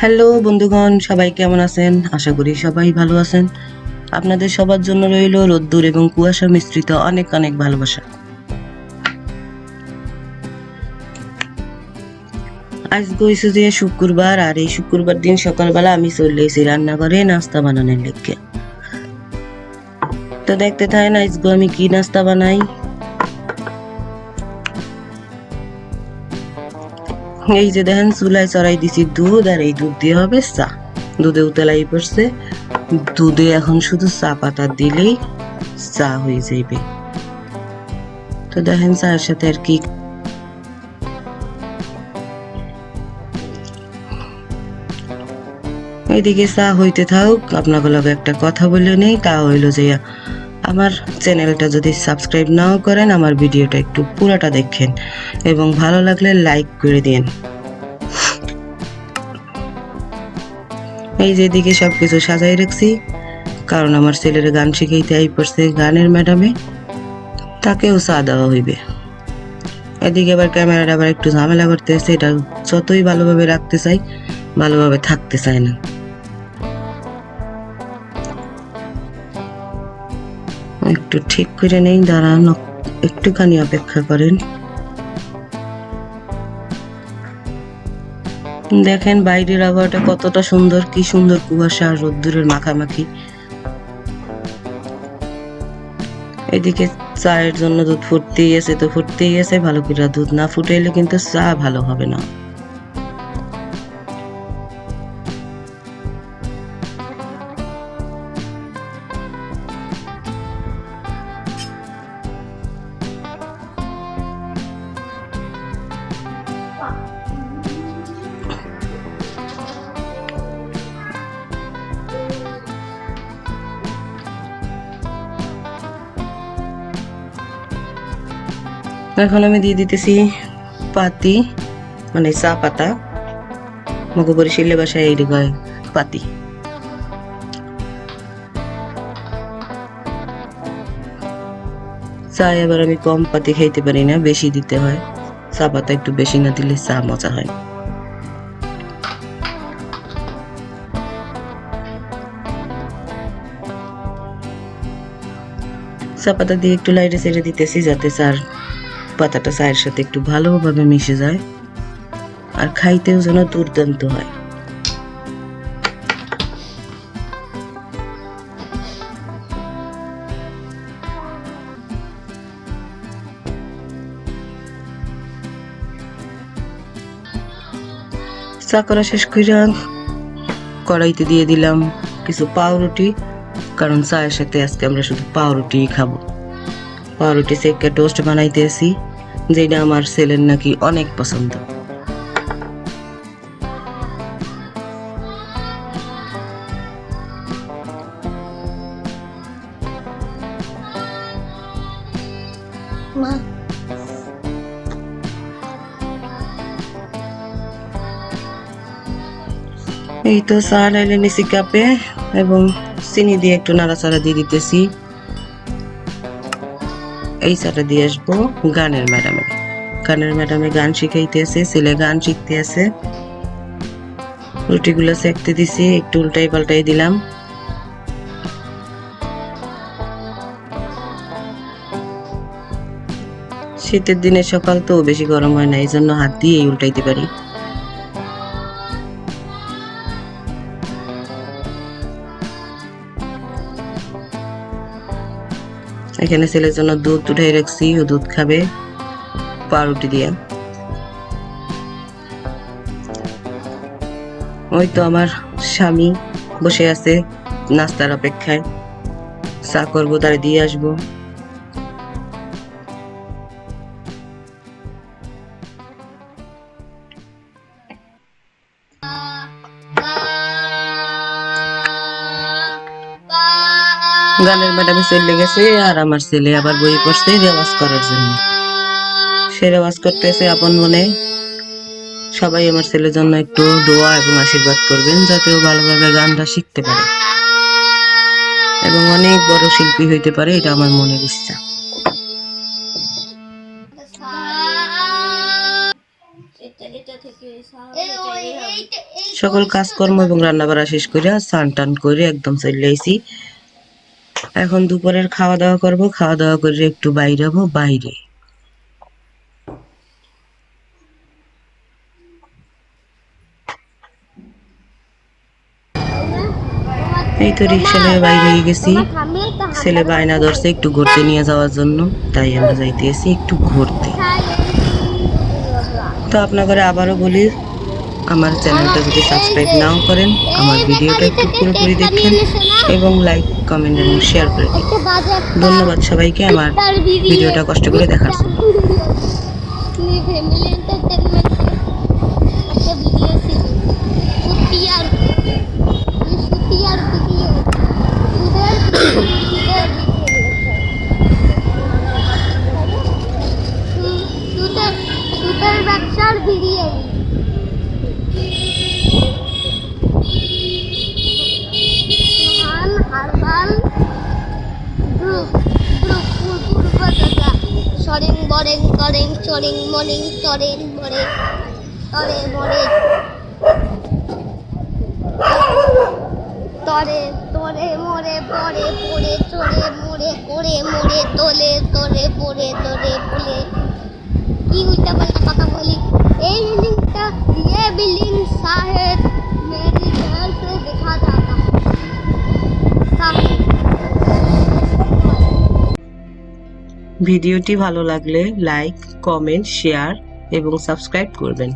Hello বন্ধুগণ, সবাই কেমন আছেন? আশা করি সবাই ভালো আছেন। আপনাদের সবার জন্য রইল রোদ্দুর এবং কুয়াশা মিশ্রিত অনেক অনেক ভালোবাসা। আজ গইছে যে শুক্রবার, আর এই শুক্রবার দিন সকালবেলা আমি চলে এসেছি রান্নাঘরে নাস্তা বানানোর লিখে তো দেখতে থাকেন, আজকে আমি কি নাস্তা বানাই? এই যে দেখেন, চুলায় চড়াই দিছি দুধ আর এই দুধ দিয়ে হবে চা। দুধে উতলাই পড়ছে। দুধে এখন শুধু চা পাতা দিলেই চা হয়ে যাইবে। তো দেখেন চায়ের সাথে আর কি এদিকে চা হইতে থাকুক আপনাকে একটা কথা বলে নেই, তা হইল যে আমার চ্যানেলটা যদি সাবস্ক্রাইব নাও করেন, আমার ভিডিওটা একটু পুরোটা দেখেন এবং ভালো লাগলে লাইক করে দিন। এই যে এদিকে সবকিছু সাজাই রাখছি, কারণ আমার ছেলের গান শিখাইতে আই পড়ছে গানের ম্যাডামে, তাকেও চা দেওয়া হইবে। এদিকে আবার ক্যামেরাটা আবার একটু ঝামেলা করতেছে, এটা যতই ভালোভাবে রাখতে চাই, ভালোভাবে থাকতে চায় না। একটু ঠিক করে নেই, দাঁড়ান। একটুখানি অপেক্ষা করেন। দেখেন বাইরের আবহাওয়াটা কতটা সুন্দর, কি সুন্দর কুয়াশা আর রোদ্দুরের মাখামাখি। এদিকে চায়ের জন্য দুধ ফুটতেই আছে, তো ফুটতেই আছে, ভালো করে দুধ না ফুটাইলে কিন্তু চা ভালো হবে না। এখন আমি দিয়ে দিতেছি পাতি মানে চা পাতা। মগো বরিশালে বাসায় এই পাতি। চা এবার আমি কম পাতি খাইতে পারি না, বেশি দিতে হয়। চা পাতা একটু বেশি না দিলে চা মজা হয়। চা পাতা দিয়ে একটু লাইটে ছেড়ে দিতেছি যাতে চার পাতাটা চায়ের সাথে একটু ভালোভাবে মিশে যায় আর খাইতেও যেন দুর্দান্ত হয়। চা করা শেষ করে কড়াইতে দিয়ে দিলাম কিছু পাউরুটি, কারণ চায়ের সাথে আজকে আমরা শুধু পাউরুটি খাব। পাউরুটি সেকে টোস্ট বানাইতেছি যেটা আমার ছেলের নাকি অনেক পছন্দ। এই তো চা লাইলে নিছি কাপে এবং চিনি দিয়ে একটু নাড়াচাড়া দিয়ে দিতেছি। এই চাটা দিয়ে আসব গানের ম্যাডামে। গানের ম্যাডামে গান শিখাইতে আছে, ছেলে গান শিখতে আছে। রুটিগুলো সেকতে দিছি, একটু উল্টাই পাল্টাই দিলাম। শীতের দিনে সকাল তো বেশি গরম হয় না এই জন্য হাত দিয়েই উল্টাইতে পারি। এখানে ছেলের জন্য দুধ উঠাই রাখছি, ও দুধ খাবে পাউরুটি দিয়ে। ওই তো আমার স্বামী বসে আছে নাস্তার অপেক্ষায়। চা করব, তার দিয়ে আসব। গানের ম্যাডামে চলে গেছে আর আমার ছেলে আবার বই পড়ছে রেওয়াজ করার জন্য। সে রেওয়াজ করতেছে আপন মনে। সবাই আমার ছেলের জন্য একটু দোয়া এবং আশীর্বাদ করবেন যাতে ও ভালোভাবে গানটা শিখতে পারে। এবং অনেক বড় শিল্পী হইতে পারে, এটা আমার মনের ইচ্ছা। সকল কাজকর্ম এবং রান্না বাড়া শেষ করে স্নান টান করে একদম চলে আইছি। এখন দুপুরের খাওয়া দাওয়া করব খাওয়া দাওয়া করে একটু বাইরে হব বাইরে। এই তো রিক্সা নিয়ে বাইরে হয়ে গেছি। ছেলে বায়না ধরছে একটু ঘুরতে নিয়ে যাওয়ার জন্য, তাই আমরা যাইতে এসি একটু ঘুরতে। তো আপনাদের আবারও বলি আমার চ্যানেলটা যদি সাবস্ক্রাইব নাও করেন, আমার ভিডিওটা একটু পুরোপুরি দেখেন এবং লাইক, কমেন্ট এবং শেয়ার করে দিন। ধন্যবাদ সবাইকে আমার ভিডিওটা কষ্ট করে দেখার জন্য। ভিডিও বরেন করেন চরেন মরেন চরেন মরে, তরে মরে। তরে তরে মরে, পরে পড়ে চড়ে মরে করে মরে তোলে তোরে পড়ে তোরে ফুলে কি উল্টা পাল্টা কথা বলি? এই বিল্ডিংটা দিয়ে বিল্ডিং সাহেব ভিডিওটি ভালো লাগলে লাইক কমেন্ট শেয়ার এবং সাবস্ক্রাইব করবেন।